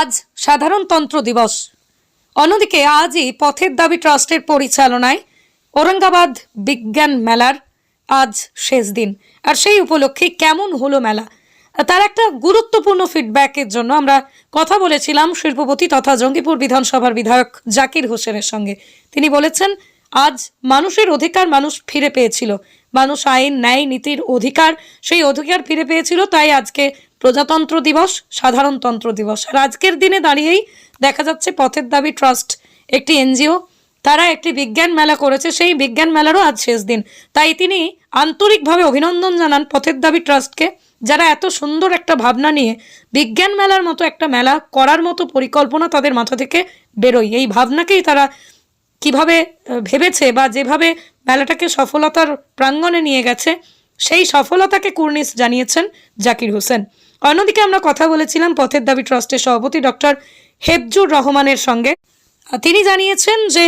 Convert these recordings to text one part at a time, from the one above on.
আজ সাধারণতন্ত্র দিবস। অন্যদিকে আজই পথের দাবি ট্রাস্টের পরিচালনায় ঔরঙ্গাবাদ বিজ্ঞান মেলার আজ শেষ দিন। আর সেই উপলক্ষে কেমন হলো মেলা? তার একটা গুরুত্বপূর্ণ ফিডব্যাকের জন্য আমরা কথা বলেছিলাম শিল্পপতি তথা জঙ্গিপুর বিধানসভার বিধায়ক জাকির হোসেনের সঙ্গে। তিনি বলেছেন, আজ মানুষের অধিকার মানুষ ফিরে পেয়েছিল। মানুষ আইন, ন্যায়, নীতির অধিকার, সেই অধিকার ফিরে পেয়েছিল, তাই আজকে প্রজাতন্ত্র দিবস, সাধারণতন্ত্র দিবস। আর আজকের দিনে দাঁড়িয়েই দেখা যাচ্ছে পথের দাবি ট্রাস্ট, একটি এনজিও। তারা একটি বিজ্ঞান মেলা করেছে, সেই বিজ্ঞান মেলারও আজ শেষ দিন। তাই তিনি আন্তরিকভাবে অভিনন্দন জানান পথের দাবি ট্রাস্টকে, যারা এত সুন্দর একটা ভাবনা নিয়ে বিজ্ঞান মেলার মতো একটা মেলা করার মতো পরিকল্পনা তাদের মাথা থেকে বেরোয়। এই ভাবনাকেই তারা কীভাবে ভেবেছে বা যেভাবে মেলাটাকে সফলতার প্রাঙ্গণে নিয়ে গেছে, সেই সফলতাকে কুর্নিশ জানিয়েছেন জাকির হোসেন। অন্যদিকে আমরা কথা বলেছিলাম পথের দাবি ট্রাস্টের সভাপতি ডক্টর হেফজুর রহমানের সঙ্গে। তিনি জানিয়েছেন যে,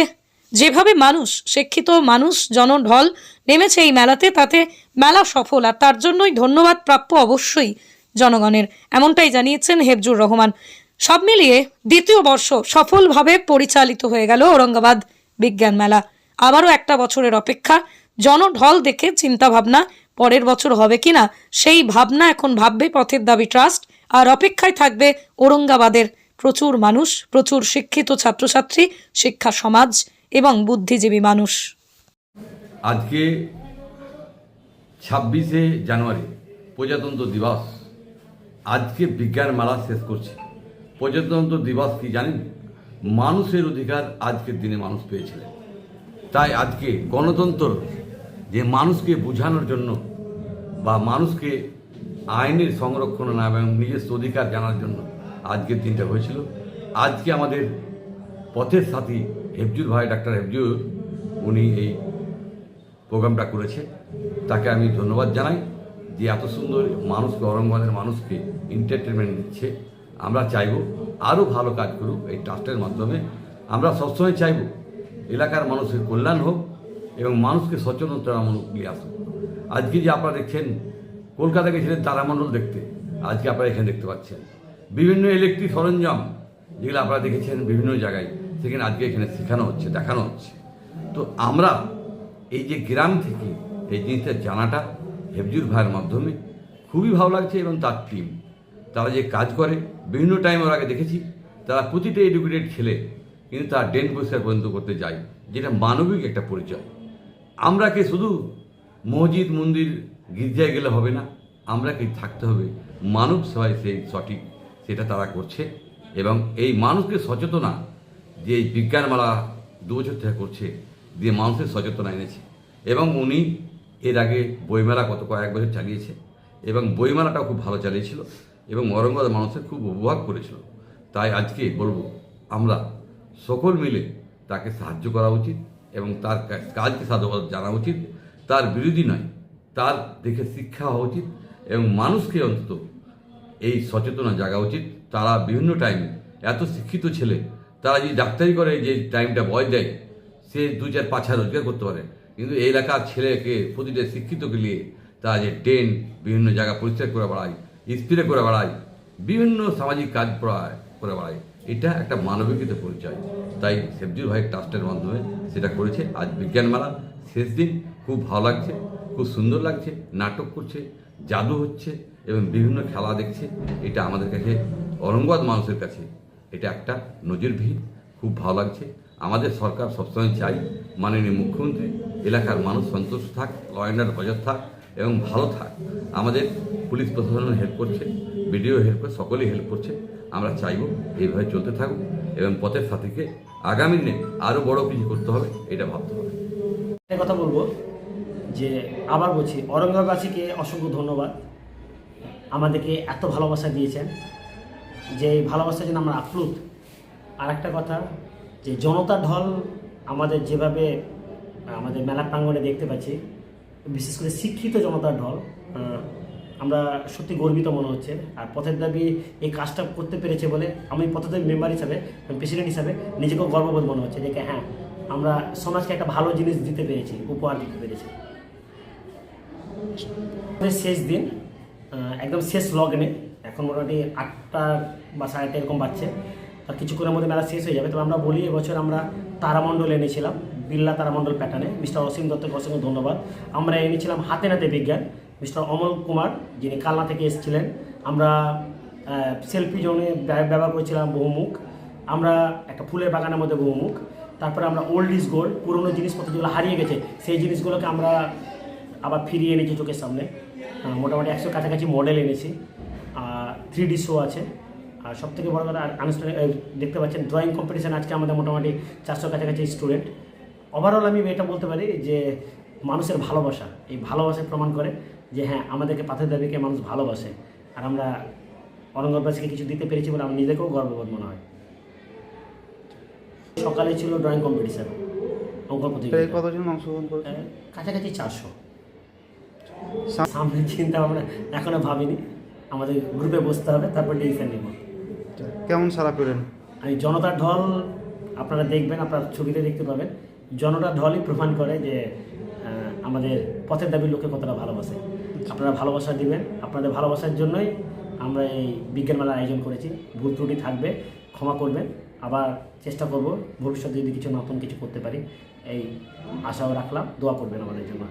যেভাবে মানুষ, শিক্ষিত মানুষ জনঢল নেমেছে এই মেলাতে, তাতে মেলা সফল, আর তার জন্যই ধন্যবাদ প্রাপ্য অবশ্যই জনগণের, এমনটাই জানিয়েছেন হেফজুর রহমান। সব মিলিয়ে দ্বিতীয় বর্ষ সফলভাবে পরিচালিত হয়ে গেল ঔরঙ্গাবাদ বিজ্ঞান মেলা। আবারও একটা বছরের অপেক্ষা, জনঢল দেখে চিন্তা ভাবনা পরের বছর হবে কিনা, সেই ভাবনা এখন ভাববে পথের দাবি ট্রাস্ট। আর অপেক্ষায় থাকবে ঔরঙ্গাবাদের প্রচুর মানুষ, প্রচুর শিক্ষিত ছাত্রছাত্রী, শিক্ষা সমাজ এবং বুদ্ধিজীবী মানুষ। আজকে ছাব্বিশে জানুয়ারি প্রজাতন্ত্র দিবস। আজকে বিজ্ঞান মেলা শেষ করছে। প্রজাতন্ত্র দিবস কি জানেন? মানুষের অধিকার আজকের দিনে মানুষ পেয়েছিলেন। তাই আজকে গণতন্ত্র যে মানুষকে বোঝানোর জন্য বা মানুষকে আইনের সংরক্ষণ না এবং নিজস্ব অধিকার জানার জন্য আজকের দিনটা হয়েছিল। আজকে আমাদের পথের সাথী হেফজুর ভাই, ডাক্তার হেফজুর, উনি এই প্রোগ্রামটা করেছে। তাকে আমি ধন্যবাদ জানাই যে এত সুন্দর মানুষকে ঔরঙ্গাবাদের মানুষকে এন্টারটেনমেন্ট দিচ্ছে। আমরা চাইব আরও ভালো কাজ করুক এই ট্রাস্টের মাধ্যমে। আমরা সবসময় চাইব এলাকার মানুষের কল্যাণ হোক এবং মানুষকে সচেতনতামূলক নিয়ে আসুক আজকে যে আপনারা দেখছেন, কলকাতা গেছিলেন তারামণ্ডল দেখতে। আজকে আপনারা এখানে দেখতে পাচ্ছেন। বিভিন্ন ইলেকট্রিক সরঞ্জাম, যেগুলো আপনারা দেখেছেন বিভিন্ন জায়গায়, সেখানে আজকে এখানে শেখানো হচ্ছে, দেখানো হচ্ছে। তো আমরা এই যে গ্রাম থেকে এই জিনিসটা জানাটা হেফজুর ভাইয়ের মাধ্যমে খুবই ভালো লাগছে এবং তার টিম তারা যে কাজ করে, বিভিন্ন টাইম ওর আগে দেখেছি, তারা প্রতিটা এডুকেটেড ছেলে কিন্তু তার ডেন পরিষ্কার পর্যন্ত করতে যায়, যেটা মানবিক একটা পরিচয়। আমরা কি শুধু মসজিদ, মন্দির, গির্জায় গেলে হবে না? আমরা কি থাকতে হবে? মানব সেবায় সেই সঠিক, সেটা তারা করছে। এবং এই মানুষকে সচেতনা যে এই বিজ্ঞানমালা দু বছর থেকে করছে, দিয়ে মানুষের সচেতনা এনেছে। এবং উনি এর আগে বইমেলা কত কয়েক বছর চালিয়েছে। এবং বইমেলাটাও খুব ভালো চালিয়েছিল। এবং ঔরঙ্গাবাদ মানুষের খুব উপভোগ করেছিল। তাই আজকে বলব, আমরা সকল মিলে তাকে সাহায্য করা উচিত। এবং তার কাজকে সাধুবাদ জানা উচিত। তার বিরোধী নয়, তার দেখে শিক্ষা হওয়া উচিত এবং মানুষকে অন্তত এই সচেতনা জাগা উচিত। তারা বিভিন্ন টাইমে এত শিক্ষিত ছেলে, তারা যদি ডাক্তারি করে, যে টাইমটা বয় দেয়, সে দু চার, পাঁচ হাজার রোজগার করতে পারে। কিন্তু এই এলাকার ছেলেকে, প্রতিটা শিক্ষিতকে নিয়ে তারা যে ট্রেন বিভিন্ন জায়গা পরিষ্কার করে বেড়ায় স্প্রে করে বেড়ায়, বিভিন্ন সামাজিক কাজ করে বেড়ায়। এটা একটা মানবিকতা পরিচয়। তাই সেবজুর ভাই ট্রাস্টের মাধ্যমে সেটা করেছে। আজ বিজ্ঞান মেলা শেষ দিন খুব ভালো লাগছে, খুব সুন্দর লাগছে, নাটক করছে, জাদু হচ্ছে এবং বিভিন্ন খেলা দেখছে। এটা আমাদের কাছে অরঙ্গবাদ মানুষের কাছে। এটা একটা নজিরবিহীন, খুব ভালো লাগছে। আমাদের সরকার সবসময় চাই মাননীয় মুখ্যমন্ত্রী, এলাকার মানুষ সন্তুষ্ট থাক ল অ্যান্ড অর্ডার থাক এবং ভালো থাক। আমাদের পুলিশ প্রশাসন হেল্প করছে। বিডিও হেল্প করছে সকলেই হেল্প করছে। আমরা চাইব এইভাবে চলতে থাকুক এবং পথের সাথীকে আগামী দিনে আরও বড় কিছু করতে হবে, এটা ভাবতে হবে। কথা বলব, যে আবার বলছি, ঔরঙ্গাবাসীকে অসংখ্য ধন্যবাদ। আমাদেরকে এত ভালোবাসা দিয়েছেন। যে এই ভালোবাসার জন্য আমরা আপ্লুত। আর একটা কথা, যে জনতা ঢল আমাদের যেভাবে, আমাদের মেলা প্রাঙ্গণে দেখতে পাচ্ছি, বিশেষ করে শিক্ষিত জনতার ঢল আমরা সত্যি গর্বিত মনে হচ্ছে। আর পথের দাবি এই কাজটা করতে পেরেছে বলে আমি পথের দাবি মেম্বার হিসাবে প্রেসিডেন্ট হিসাবে নিজেকেও গর্ববোধ মনে হচ্ছে দেখে হ্যাঁ আমরা সমাজকে একটা ভালো জিনিস দিতে পেরেছি, উপহার দিতে পেরেছি। শেষ দিন একদম শেষ লগ্নে, এখন মোটামুটি আটটা বা সাড়ে এরকম বাজছে। আর কিছুক্ষণের মধ্যে মেলা শেষ হয়ে যাবে। তবে আমরা বলি এবছর আমরা তারামণ্ডল এনেছিলাম বিল্লা তারামণ্ডল প্যাটার্নে মিস্টার অসীম দত্তকে অসংখ্য ধন্যবাদ। আমরা এনেছিলাম হাতে নাতে বিজ্ঞান। মিস্টার অমল কুমার, যিনি কালনা থেকে এসেছিলেন। আমরা সেলফি জোনে ব্যবহার করেছিলাম বহুমুখ। আমরা একটা ফুলের বাগানের মধ্যে বহুমুখ। তারপরে আমরা ওল্ড ইজ গোল্ড পুরনো জিনিসপত্র যেগুলো হারিয়ে গেছে, সেই জিনিসগুলোকে আমরা আবার ফিরিয়ে এনেছি চোখের সামনে। মোটামুটি একশো কাছাকাছি মডেল এনেছি। থ্রি ডি শো আছে। আর সব থেকে বড় কথা আনুষ্ঠানিক দেখতে পাচ্ছেন ড্রয়িং কম্পিটিশান আজকে আমাদের মোটামুটি চারশো কাছাকাছি স্টুডেন্ট ওভারঅল আমি এটা বলতে পারি যে মানুষের ভালোবাসা, এই ভালোবাসা প্রমাণ করে। যে হ্যাঁ আমাদেরকে পাথের দাবিকে মানুষ ভালোবাসে। আর আমরা অরঙ্গবাসীকে কিছু দিতে পেরেছি বলে আমার নিজেকেও গর্ববোধ মনে হয়। সকালে ছিল ড্রয়িং কম্পিটিশান অঙ্ক প্রায় প্রতিযোগিতা কতজন অংশগ্রহণ করেছে? কাছাকাছি চারশো। সামনে চিন্তা ভাবনা এখনও ভাবিনি। আমাদের গ্রুপে বসতে হবে তারপর ডিসিশন নেব। কেমন সারা পেলেন? আমি জনতার ঢল আপনারা দেখবেন আপনারা ছবিতে দেখতে পাবেন। জনতার ঢলই প্রমাণ করে যে আমাদের পথের দাবির লোকে কতটা ভালোবাসে। আপনারা ভালোবাসা দিবেন। আপনাদের ভালোবাসার জন্যই আমরা এই বিজ্ঞান মেলার আয়োজন করেছি। ভুল ত্রুটি থাকবে, ক্ষমা করবেন। আবার চেষ্টা করব ভবিষ্যতে যদি কিছু নতুন কিছু করতে পারি। এই আশাও রাখলাম। দোয়া করবেন আমাদের জন্য।